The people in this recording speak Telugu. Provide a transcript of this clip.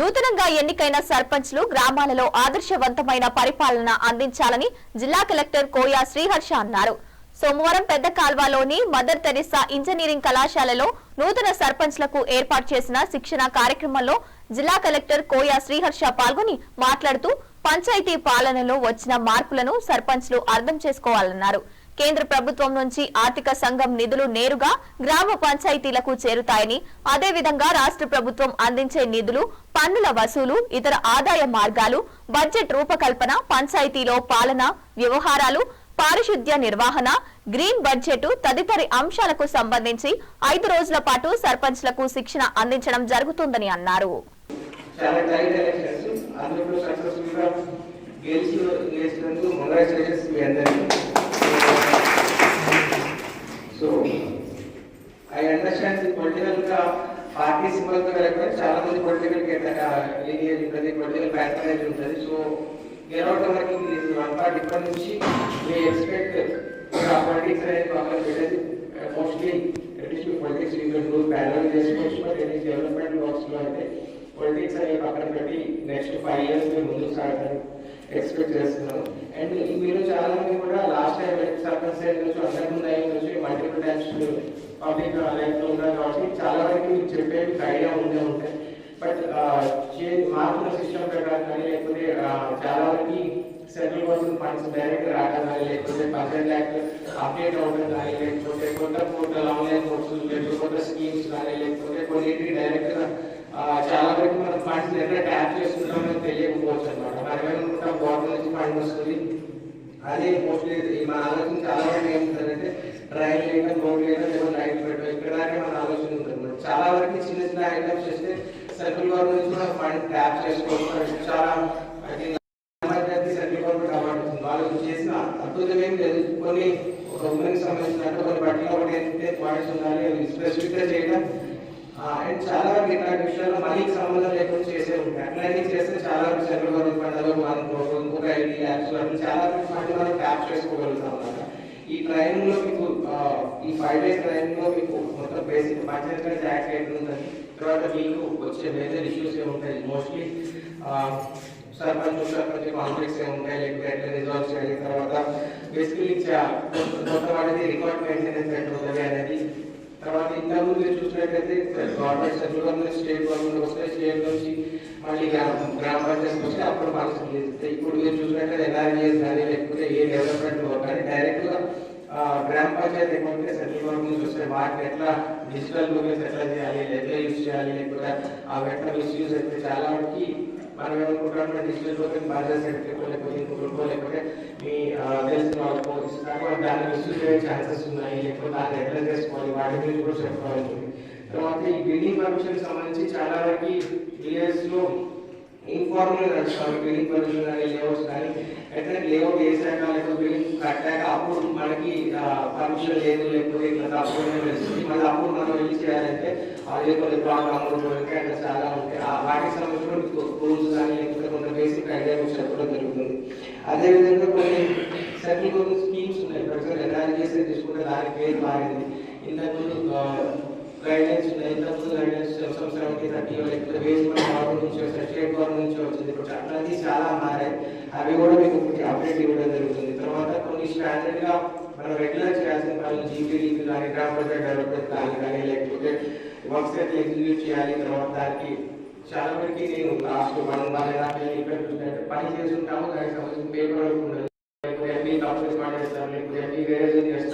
నూతనంగా ఎన్నికైన సర్పంచ్లు గ్రామాలలో ఆదర్శవంతమైన పరిపాలన అందించాలని జిల్లా కలెక్టర్ కోయా శ్రీహర్ష అన్నారు. సోమవారం పెద్ద కాల్వలోని మదర్ తెరిసా ఇంజనీరింగ్ కళాశాలలో నూతన సర్పంచ్లకు ఏర్పాటు చేసిన శిక్షణ కార్యక్రమంలో జిల్లా కలెక్టర్ కోయా శ్రీహర్ష పాల్గొని మాట్లాడుతూ పంచాయతీ పాలనలో వచ్చిన మార్పులను సర్పంచ్లు అర్థం చేసుకోవాలన్నారు. కేంద్ర ప్రభుత్వం నుంచి ఆర్థిక సంఘం నిధులు నేరుగా గ్రామ పంచాయతీలకు చేరుతాయని అదేవిధంగా రాష్ట్ర ప్రభుత్వం అందించే నిధులు పన్నుల వసూలు ఇతర ఆదాయ మార్గాలు బడ్జెట్ రూపకల్పన పంచాయతీలో పాలన వ్యవహారాలు పారిశుద్ధ్య నిర్వహణ గ్రీన్ బడ్జెట్ తదితర అంశాలకు సంబంధించి ఐదు రోజుల పాటు సర్పంచ్లకు శిక్షణ అందించడం జరుగుతుందని అన్నారు. గెలిచి గెలిచినందుకు కంగ్రాచులేషన్స్ మీ అందరికీ సో ఐ అండర్స్టాండ్ పొలిటికల్గా పార్టీ సింబల్తో వెళ్ళకపోతే చాలా మంది పొలిటికల్ లీనియర్ ఉంటుంది పొలిటికల్ ప్యాటర్న్ ఉంటుంది. సో గెలవటం వరకు వన్ పార్ట్ ఇప్పటి నుంచి మీ ఎక్స్పెక్ట్ పాలిటిక్స్ అనేది పక్కన పెట్టేది. Mostly at least politics you balance చేసుకోవచ్చు బట్ ఎనీ డెవలప్మెంట్ వర్క్స్ అయితే పొలిటిక్స్ అనే పక్కన పెట్టి నెక్స్ట్ ఫైవ్ ఇయర్స్ మేము ముందుకు సాగడానికి ఎక్స్పెక్ట్ చేస్తున్నాము. అండ్ మీరు చాలా మంది కూడా లాస్ట్ టైం సర్పంచ్ సైడ్ నుంచి అంతకు ముందు అయిన అవి నా లైఫ్లో కాబట్టి చాలా వరకు మీకు ఐడియా ఉండే ఉంటాయి బట్ మార్పుల సిస్టమ్ ప్రకారం కానీ లేకపోతే చాలా వరకు సెంట్రల్ గవర్నమెంట్ ఫండ్స్ డైరెక్ట్ రావడం కానీ లేకపోతే పర్సెంట్ యాక్ట్ అప్డేట్ అవ్వడం కానీ లేకపోతే కొత్త పోర్టల్ ఆన్లైన్ కోర్సులు లేకపోతే కొత్త స్కీమ్స్ కానీ లేకపోతే కొన్నింటికి డైరెక్ట్ చాలా వరకు మనం ఫండ్స్ ఎక్కడ ట్యాప్ చేసుకుంటామో తెలియకపోవచ్చు అనమాట మనం ఏమనుకుంటాం గవర్నమెంట్ నుంచి ఫండ్ వస్తుంది. అదే మోస్ట్లీ మన ఆలోచన చాలా వరకు ఏముంటుందంటే డ్రైవ్ చేయడం రోడ్ చేయడం లేదా లైట్ పెట్టడం ఇక్కడ దాకా మన ఆలోచన ఉంటుంది చాలా వరకు చిన్న చిన్న ఐటమ్స్ చేస్తే సెంట్రల్ గవర్నమెంట్ నుంచి కూడా ఫండ్ ట్యాప్ చేసుకోవచ్చు. చాలా ఎమర్జెన్సీ సెంట్రల్ గవర్నమెంట్ అవార్డు వాళ్ళు చేసిన అద్భుతం ఏం లేదు. కొన్ని ఒక ఉమెన్ సంబంధించినట్టు కొన్ని బట్టలు ఒకటి ఏంటంటే ఉండాలి అవి స్పెసిఫిక్గా చేయడం చాలా వరకు ఇట్లాంటి మనీ సంబంధం లేకుండా చేసే ఉంటాయి అట్లాంటివి చేస్తే చాలా వరకు సెంట్రల్ గవర్నమెంట్ మనం ఇంకొక ఐడి యాప్స్ అట్లా చాలా వరకు మనం ట్యాప్ చేసుకోగలుగుతాం అన్నమాట. ఈ ట్రైన్లో మీకు ఈ ఫైవ్ డేస్ ట్రైన్లో మీకు మొత్తం బేసిక్ పంచాయతీ యాక్ట్ ఏంటి తర్వాత మీకు వచ్చే మేజర్ ఇష్యూస్ ఏముంటాయి మోస్ట్లీ సర్పంచ్ సర్పంచ్ కాన్ఫ్లిక్ట్స్ ఏముంటాయి లేకపోతే ఎట్లా రిజాల్వ్ చేయాలి? తర్వాత బేసికలీ కొత్త వాటిది రికార్డ్ మెయింటెనెన్స్ ఎట్లా ఉంటుంది అనేది తర్వాత ఇంతకు ముందు మీరు చూసినట్లయితే government central government state government వస్తే స్టేట్ నుంచి మళ్ళీ గ్రామ గ్రామ పంచాయతీ వస్తే అప్పుడు ఫండ్స్ రిలీజ్ అవుతాయి. ఇప్పుడు మీరు చూసినట్లయితే ఎన్ఆర్జీఎస్ కానీ లేకపోతే ఏ డెవలప్మెంట్ వర్క్ కానీ డైరెక్ట్గా ఆ, గ్రామ పంచాయతీ అకౌంట్ సెంట్రల్ గవర్నమెంట్ నుంచి వస్తే వాటిని ఎట్లా డిజిటల్ మూవీస్ ఎట్లా చేయాలి ఎట్లా యూజ్ చేయాలి లేకపోతే అవి ఎట్లా మిస్యూజ్ అయితే చాలా వరకు మనం ఏమనుకుంటాం డిజిటల్ టోకెన్ బాగా సర్టిఫికేట్ లేకపోతే ఇంకొకరికో లేకపోతే మీ ఆ, తెలిసిన వాళ్ళకో ఇస్తున్నారు దాన్ని మిస్యూజ్ అయ్యే ఛాన్సెస్ ఉన్నాయి? లేకపోతే దాన్ని ఎట్లా చేసుకోవాలి? వాటి గురించి కూడా చెప్పుకోవాలి తర్వాత ఈ బిల్డింగ్ పర్మిషన్ సంబంధించి చాలా వరకు విలేజ్లో ఇన్ఫార్మల్ నడుస్తారు బిల్డింగ్ పర్మిషన్ కానీ లేఅవుట్స్ కానీ అయితే లేఅవుట్ వేసాక లేకపోతే బిల్డింగ్ కట్టాక అప్పుడు మనకి పర్మిషన్ లేదు లేకపోతే ఇట్లా అప్పుడు వెళ్తుంది మళ్ళీ అప్పుడు మనం వెళ్ళి చేయాలంటే అదే కొన్ని ప్రాబ్లమ్ ఇంకా చాలా ఉంటాయి. ఆ వాటికి సంబంధించిన రూల్స్ కానీ లేకపోతే కొంత బేసిక్ ఐడియా చెప్పడం జరుగుతుంది. అదేవిధంగా కొన్ని సెంట్రల్ గవర్నమెంట్ స్కీమ్స్ ఉన్నాయి ఫర్ తీసుకుంటే దాని పేరు మారింది. ఇంతకుముందు గైడెన్స్ ఉన్నాయి ఇంతకుముందు గైడెన్స్ సంవత్సరానికి థర్టీ లేకపోతే బేస్ గవర్నమెంట్ నుంచి వస్తాయి స్టేట్ గవర్నమెంట్ నుంచి వచ్చింది. ఇప్పుడు అట్లాంటివి చాలా మారాయి. అవి కూడా మీకు అప్డేట్ ఇవ్వడం జరుగుతుంది. తర్వాత కొన్ని స్టాండర్డ్గా మనం రెగ్యులర్ చేయాల్సిన పనులు జీపీడీపీ కానీ గ్రామ పంచాయతీ డెవలప్మెంట్ కానీ కానీ లేకపోతే వర్క్స్ ఎట్లా ఎగ్జిక్యూట్ చేయాలి. తర్వాత దానికి చాలా వరకు నేను last one one and half year ఇక్కడ చూసినట్టు పని చేస్తుంటాము దానికి సంబంధించిన పేపర్ వరకు ఉండదు ಆಫೀಸ್ ಮಾಡಿರ್ತಾರೆ ಈಗ ಹೇಳಿದ್ದೀನಿ